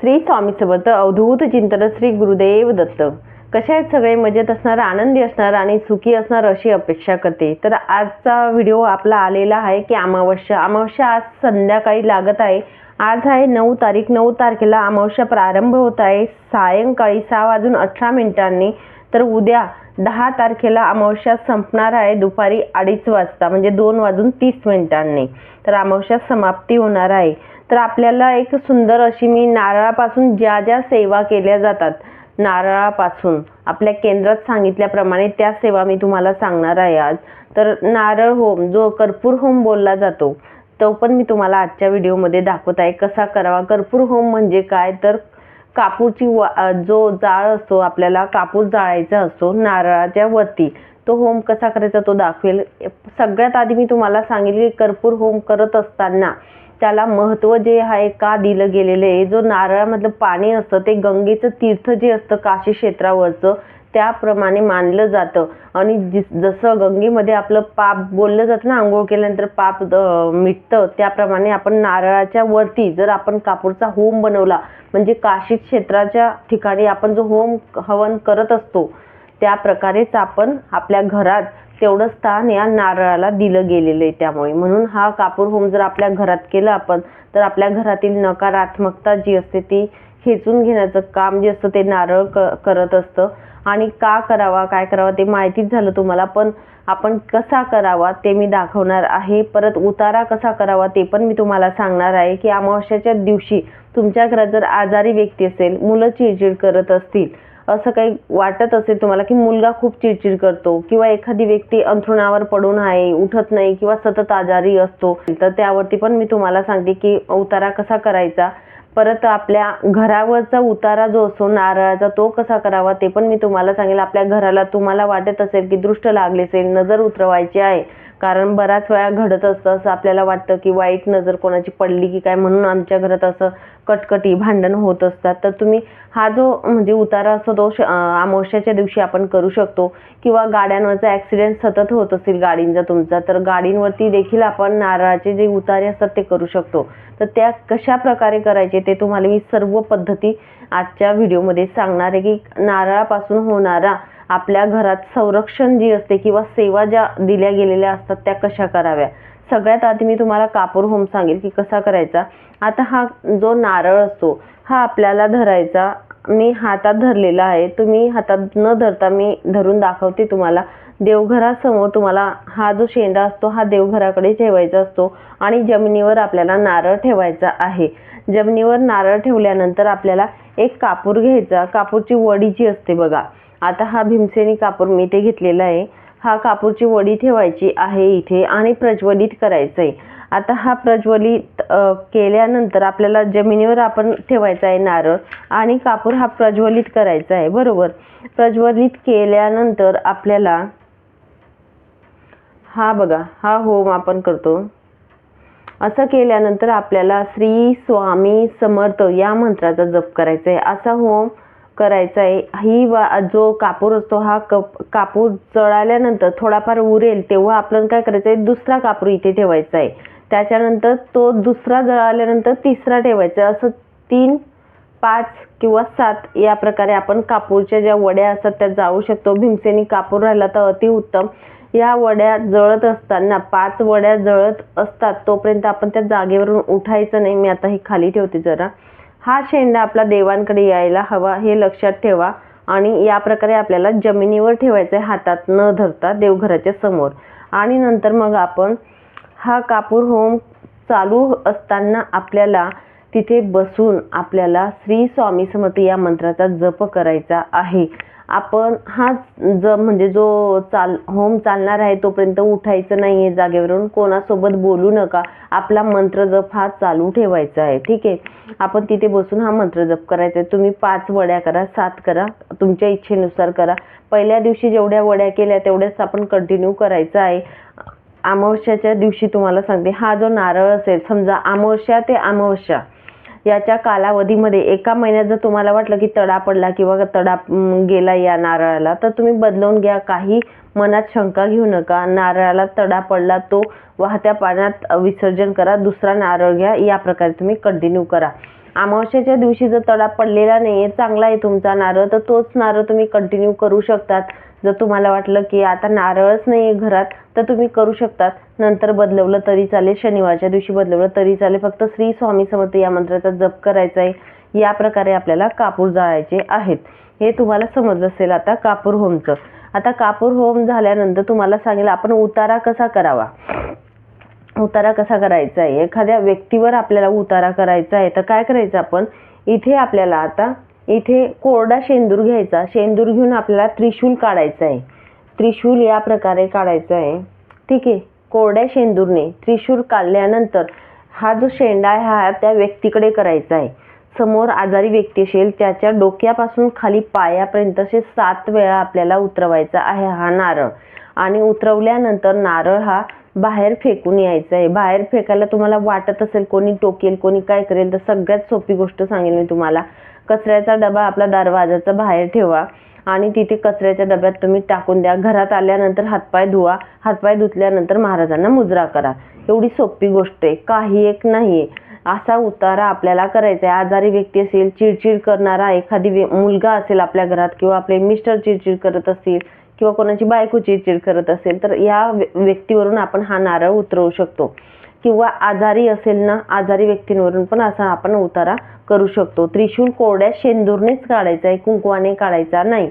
श्री स्वामी समर्थ अवधूत चिंतन श्री गुरुदेव दत्त. कशा आहेत सगळे? मजेत असणार आनंदी असणार आणि सुखी असणार अशी अपेक्षा करते. तर आजचा व्हिडिओ आपला आलेला आहे की अमावस्या. अमावस्या आज संध्याकाळी लागत आहे. आज आहे नऊ तारीख. नऊ तारखेला अमावस्या प्रारंभ होत आहे. सायंकाळी सहा वाजून अठरा मिनिटांनी. तर उद्या दहा तारखेला अमावस्या संपणार आहे दुपारी अडीच वाजता. म्हणजे दोन वाजून तीस मिनिटांनी. तर अमावस्या समाप्ती होणार आहे. तर आपल्याला एक सुंदर अशी मी नारळापासून ज्या ज्या सेवा केल्या जातात नारळापासून. आपल्या केंद्रात सांगितल्याप्रमाणे त्या सेवा मी तुम्हाला सांगणार आहे आज. तर नारळ होम जो कर्पूर होम बोलला जातो तो पण मी तुम्हाला आजच्या व्हिडिओमध्ये दाखवत आहे. कसा करावा? कर्पूर होम म्हणजे काय? तर कापूरची वा जो जाळ असतो आपल्याला कापूर जाळायचा असतो नारळाच्या वरती तो होम कसा करायचा तो दाखवेल. सगळ्यात आधी मी तुम्हाला सांगितले की कर्पूर होम करत असताना त्याला महत्त्व जे आहे का दिलं गेलेलं आहे जो नारळामधलं पाणी असतं ते गंगेचं तीर्थ जे असतं काशी क्षेत्रावरचं त्याप्रमाणे मानलं जातं. आणि जिस जसं गंगेमध्ये आपलं पाप बोललं जातं ना आंघोळ केल्यानंतर पाप मिटतं त्याप्रमाणे आपण नारळाच्या वरती जर आपण कापूरचा होम बनवला म्हणजे काशी क्षेत्राच्या ठिकाणी आपण जो होम हवन करत असतो त्या प्रकारेच आपण आपल्या घरात तेवढं स्थान या नारळाला दिलं गेलेलं आहे त्यामुळे. म्हणून हा कापूर होम जर आपल्या घरात केला आपण तर आपल्या घरातील नकारात्मकता जी असते ती खेचून घेण्याचं काम जे असतं ते नारळ क करत असतं. आणि का करावा काय करावा ते माहितीच झालं तुम्हाला पण आपण कसा करावा ते मी दाखवणार आहे. परत उतारा कसा करावा ते पण मी तुम्हाला सांगणार आहे की अमावस्याच्या दिवशी तुमच्या घरात जर आजारी व्यक्ती असेल मुलं चिडचिड करत असतील असं काही वाटत असेल तुम्हाला की मुलगा खूप चिडचिड करतो किंवा एखादी व्यक्ती अंथरुणावर पडून आहे उठत नाही किंवा सतत आजारी असतो तर त्यावरती पण मी तुम्हाला सांगते की उतारा कसा करायचा. परत आपल्या घरावरचा उतारा जो असतो नारळाचा तो कसा करावा ते पण मी तुम्हाला सांगेल. आपल्या घराला तुम्हाला वाटत असेल की दृष्ट लागले असेल नजर उतरवायची आहे कारण बऱ्याच वेळा घडत असतं असं आपल्याला वाटतं की वाईट नजर कोणाची पडली की काय म्हणून आमच्या घरात असं कटकटी भांडण होत असतात. तर तुम्ही हा जो म्हणजे उतारा असतो तो श- अमावस्याच्या दिवशी आपण करू शकतो किंवा गाड्यांवरचा ॲक्सिडेंट सतत होत असेल गाडींचा तुमचा तर गाडींवरती देखील आपण नारळाचे जे उतारे असतात ते करू शकतो. तर त्या कशा प्रकारे करायचे ते तुम्हाला मी सर्व पद्धती आजच्या व्हिडिओमध्ये सांगणार आहे की नारळापासून होणारा आपल्या घरात संरक्षण जी असते किंवा सेवा ज्या दिल्या गेलेल्या असतात त्या कशा कराव्या? सगळ्यात आधी मी तुम्हाला कापूर होम सांगेल की कसा करायचा. आता हा जो नारळ असतो हा आपल्याला धरायचा. मी हातात धरलेला आहे. तुम्ही हातात न धरता मी धरून दाखवते तुम्हाला. देवघरासमोर तुम्हाला हा जो शेंडा असतो हा देवघराकडे ठेवायचा असतो आणि जमिनीवर आपल्याला नारळ ठेवायचा आहे. जमिनीवर नारळ ठेवल्यानंतर आपल्याला एक कापूर घ्यायचा. कापूरची वडी जी असते बघा आता हा भीमसेनी कापूर मी इथे घेतलेला आहे. हा कापूरची वडी ठेवायची आहे इथे आणि प्रज्वलित करायचं आहे आता हा प्रज्वलित केल्यानंतर आपल्याला जमिनीवर आपण ठेवायचा आहे नारळ आणि कापूर हा प्रज्वलित करायचा आहे. बरोबर? प्रज्वलित केल्यानंतर आपल्याला हा बघा हा होम आपण करतो. असं केल्यानंतर आपल्याला श्री स्वामी समर्थ या मंत्राचा जप करायचा आहे असा होम करायचा आहे. ही वा जो कापूर असतो हा कप कापूर जळाल्यानंतर थोडाफार उरेल तेव्हा आपण काय करायचं आहे? दुसरा कापूर इथे ठेवायचा आहे. त्याच्यानंतर तो दुसरा जळाल्यानंतर तिसरा ठेवायचा आहे. असं तीन पाच किंवा सात या प्रकारे आपण कापूरच्या ज्या वड्या असतात त्या जाळू शकतो. भीमसेनी कापूर राहिला तर अतिउत्तम या वड्या जळत असताना पाच वड्या जळत असतात तोपर्यंत आपण त्या जागेवरून उठायचं नाही. मी आता हे खाली ठेवते जरा. हा शेंडा आपला देवांकडे यायला हवा हे लक्षात ठेवा आणि या प्रकारे आपल्याला जमिनीवर ठेवायचं आहे हातात न धरता देवघराच्या समोर. आणि नंतर मग आपण हा कापूर होम चालू असताना आपल्याला तिथे बसून आपल्याला श्री स्वामी समर्थ या मंत्राचा जप करायचा आहे. आपण हा ज म्हणजे जो चाल होम चालणार आहे तोपर्यंत उठायचं नाही आहे जागेवरून. कोणासोबत बोलू नका. आपला मंत्र जप हा चालू ठेवायचा आहे. ठीक आहे? आपण तिथे बसून हा मंत्र जप करायचा आहे. तुम्ही पाच वड्या करा सात करा तुमच्या इच्छेनुसार करा. पहिल्या दिवशी जेवढ्या वड्या केल्या तेवढ्याच आपण कंटिन्यू करायचं आहे. अमावस्याच्या दिवशी तुम्हाला सांगते हा जो नारळ असेल समजा अमावस्या ते अमावस्या. याच्या कालावधीमध्ये एका महिन्यात जर तुम्हाला वाटलं की तडा पडला किंवा तडा गेला या नारळाला तर तुम्ही बदलवून घ्या. काही मनात शंका घेऊ नका. नारळाला तडा पडला तो वाहत्या पाण्यात विसर्जन करा. दुसरा नारळ घ्या. या प्रकारे तुम्ही कंटिन्यू करा. अमावस्याच्या दिवशी जर तडा पडलेला नाही आहे चांगला आहे तुमचा नारळ तर तोच नारळ तुम्ही कंटिन्यू करू शकतात. जर तुम्हाला वाटलं की आता नारळच नाही आहे घरात तर तुम्ही करू शकतात. नंतर बदलवलं तरी चालेल शनिवारच्या दिवशी बदलवलं तरी चालेल. फक्त श्री स्वामी समर्थ या मंत्राचा जप करायचा आहे. या प्रकारे आपल्याला कापूर जाळायचे आहेत. हे तुम्हाला समजलं असेल आता कापूर होमचं. आता कापूर होम झाल्यानंतर तुम्हाला सांगेल आपण उतारा कसा करावा? उतारा कसा करायचा आहे? एखाद्या व्यक्तीवर आपल्याला उतारा करायचा आहे तर काय करायचं आपण? इथे आपल्याला आता इथे कोरडा शेंदूर घ्यायचा. शेंदूर घेऊन आपल्याला त्रिशूल काढायचं आहे त्रिशूल या प्रकारे काढायचं आहे ठीक आहे. कोरड्या शेंदूरने त्रिशूल काढल्यानंतर हा जो शेंडा आहे हा त्या व्यक्तीकडे करायचा आहे समोर आजारी व्यक्ती असेल त्याच्या डोक्यापासून खाली पायापर्यंत असे सात वेळा आपल्याला उतरवायचा आहे हा नारळ. आणि उतरवल्यानंतर नारळ हा बाहेर फेकून यायचा आहे बाहेर फेकायला तुम्हाला वाटत असेल कोणी टोकेल कोणी काय करेल तर सगळ्यात सोपी गोष्ट सांगेल मी तुम्हाला. कचऱ्याचा डबा आपला दरवाजाचा बाहेर ठेवा आणि तिथे कचऱ्याच्या डब्यात तुम्ही टाकून द्या. घरात आल्यानंतर हातपाय धुवा. हातपाय धुतल्यानंतर महाराजांना मुजरा करा. एवढी सोपी गोष्ट आहे. काही एक नाही असा उतारा आपल्याला करायचा आहे. आजारी व्यक्ती असेल चिडचिड करणारा एखादी व्य मुलगा असेल आपल्या घरात किंवा आपले मिस्टर चिडचिड करत असतील किंवा कोणाची बायको चिडचिड करत असेल तर या व्य- व्यक्तीवरून आपण हा नारळ उतरवू शकतो. किंवा आजारी असेल ना आजारी व्यक्तींवरून पण असा आपण उतारा करू शकतो. त्रिशूल कोरड्या शेंदूरनेच काढायचा आहे कुंकवाने काढायचा नाही.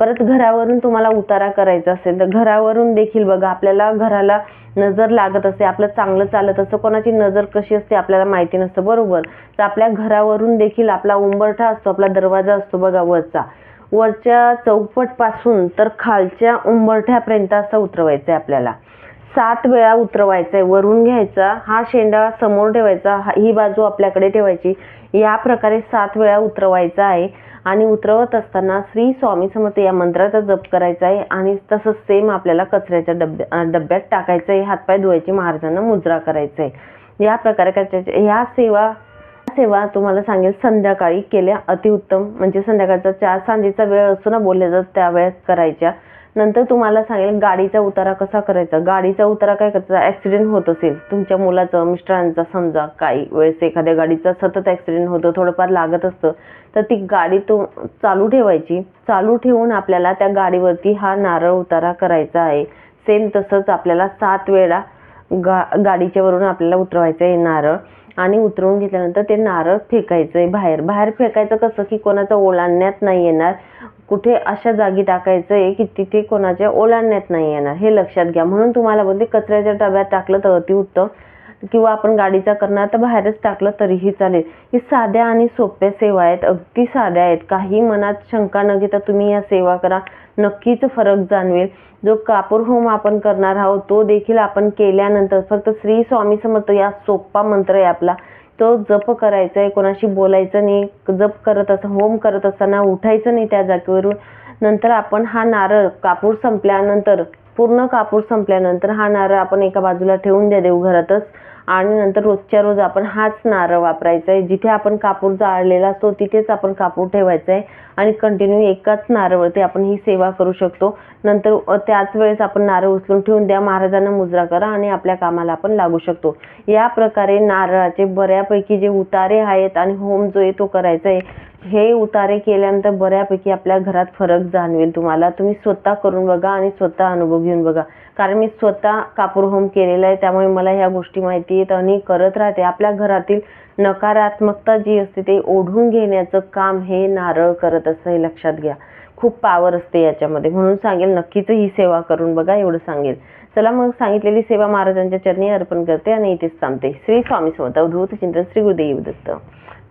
परत घरावरून तुम्हाला उतारा करायचा असेल तर घरावरून देखील बघा आपल्याला घराला नजर लागत असते आपलं चांगलं चालत असतं कोणाची नजर कशी असते आपल्याला माहिती नसतं बरोबर. तर आपल्या घरावरून देखील आपला उंबरठा असतो आपला दरवाजा असतो बघा वरचा. वरच्या चौपटपासून तर खालच्या उंबरठ्यापर्यंत असं उतरवायचं आहे आपल्याला. सात वेळा उतरवायचा आहे वरून घ्यायचा हा शेंडा समोर ठेवायचा हा- ही बाजू आपल्याकडे ठेवायची. या प्रकारे सात वेळा उतरवायचा आहे. आणि उतरवत असताना श्री स्वामी समर्थ या मंत्राचा जप करायचा आहे. आणि तसंच सेम आपल्याला कचऱ्याच्या डब्या डब्यात टाकायचं आहे हातपाय धुवायचे महाराजांना मुजरा करायचा आहे या प्रकारे करायचे ह्या सेवा सेवा तुम्हाला सांगेल संध्याकाळी केल्या अतिउत्तम. म्हणजे संध्याकाळचा चार सांजेचा वेळ असतो ना बोलल्या जात त्यावेळेस करायच्या. नंतर तुम्हाला सांगेल गाडीचा उतारा कसा करायचा. गाडीचा उतारा काय करायचा? ॲक्सिडेंट होत असेल तुमच्या मुलाचं मिस्टरांचा समजा काही वेळेस एखाद्या गाडीचा सतत ॲक्सिडेंट होतो थोडंफार लागत असतं तर ती गाडी तो चालू ठेवायची. चालू ठेवून आपल्याला त्या गाडीवरती हा नारळ उतारा करायचा आहे. सेम तसंच आपल्याला सात वेळा गा गाडीच्या वरून आपल्याला उतरवायचं आहे नारळ. आणि उतरवून घेतल्यानंतर ते नारळ फेकायचं आहे बाहेर. बाहेर फेकायचं कसं? की कोणाचं ओलांडण्यात नाही येणार. कुठे अशा जागी टाकायचं आहे की तिथे कोणाच्या ओलांडण्यात नाही येणार. हे लक्षात घ्या. म्हणून तुम्हाला बोलते कचऱ्याच्या डब्यात टाकलं तर अतिउत्तम किंवा आपण गाडीचा करणार तर बाहेरच टाकलं तरीही चालेल. ही साध्या आणि सोप्या सेवा आहेत. अगदी साध्या आहेत. काही मनात शंका न घेता तुम्ही या सेवा करा. नक्कीच फरक जाणवेल. जो कापूर होम आपण करणार आहोत तो देखील आपण केल्यानंतर फक्त श्री स्वामी समर्थ या सोपा मंत्र आहे आपला. तो जप करायचा आहे कोणाशी बोलायचं नाही जप करत असं होम करत असताना उठायचं नाही त्या जागेवरून. नंतर आपण हा नारळ कापूर संपल्यानंतर पूर्ण कापूर संपल्यानंतर हा नारळ आपण एका बाजूला ठेवून द्या देवघरातच. आणि नंतर रोजच्या रोज आपण हाच नारळ वापरायचा आहे जिथे आपण कापूर जाळलेला असतो तिथेच आपण कापूर ठेवायचा आहे आणि कंटिन्यू एकाच नारळवरती आपण ही सेवा करू शकतो. नंतर त्याच वेळेस आपण नारळ उचलून ठेवून द्या महाराजांना मुजरा करा आणि आपल्या कामाला आपण लागू शकतो. या प्रकारे नारळाचे बऱ्यापैकी जे उतारे आहेत आणि होम जो आहे तो करायचा आहे हे उतारे केल्यानंतर बऱ्यापैकी आपल्या घरात फरक जाणवेल तुम्हाला. तुम्ही स्वतः करून बघा आणि स्वतः अनुभव घेऊन बघा. कारण मी स्वतः कापूर होम केलेला आहे त्यामुळे मला ह्या गोष्टी माहिती आहेत आणि करत राहते. आपल्या घरातील नकारात्मकता जी असते ते ओढून घेण्याचं काम हे नारळ करत असतं हे लक्षात घ्या. खूप पावर असते याच्यामध्ये. म्हणून सांगेल नक्कीच ही सेवा करून बघा एवढं सांगेल. चला मग सांगितलेली सेवा महाराजांच्या चरणी अर्पण करते आणि इथेच थांबते. श्री स्वामी समर्थ. अवधूत चिंतन श्री गुरुदेव दत्त.